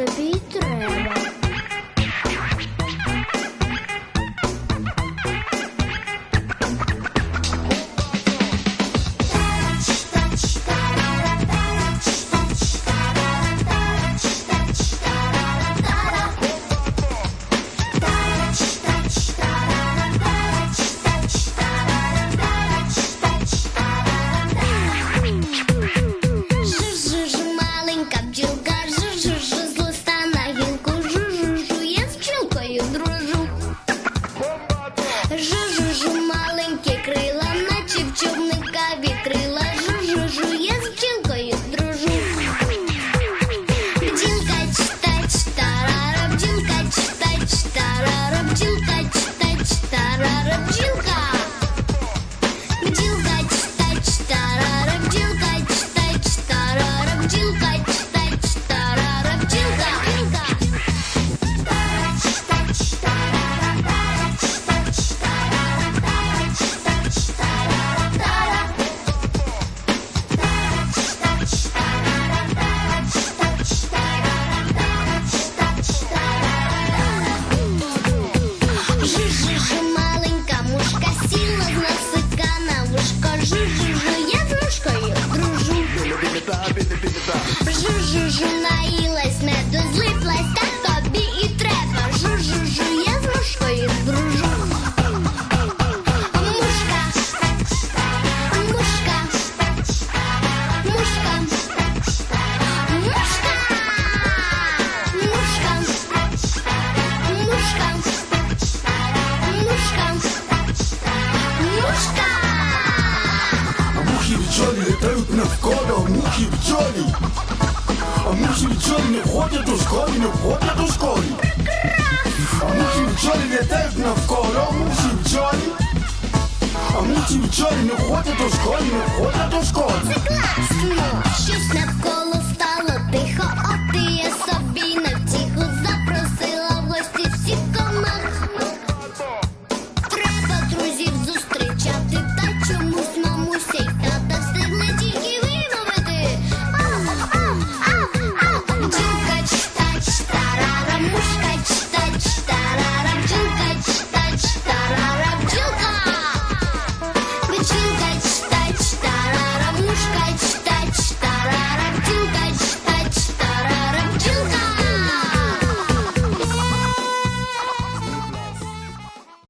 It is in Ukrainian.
to be Quatre. жужу наїлась, не дозлиплась, так тобі і треба. Жужужу, я з мушкою дружу. Мушка, мушка, мушка, мушка, мушка, мушка, мушка, мушка. Мухи бджолі літають навколо, мухи бджолі. пчелы не ходят до школы, не ходят до школы А мухи пчелы летают навколо, мухи пчелы А мухи пчелы не ходят до школы, не ходят до школы Класно! Щось на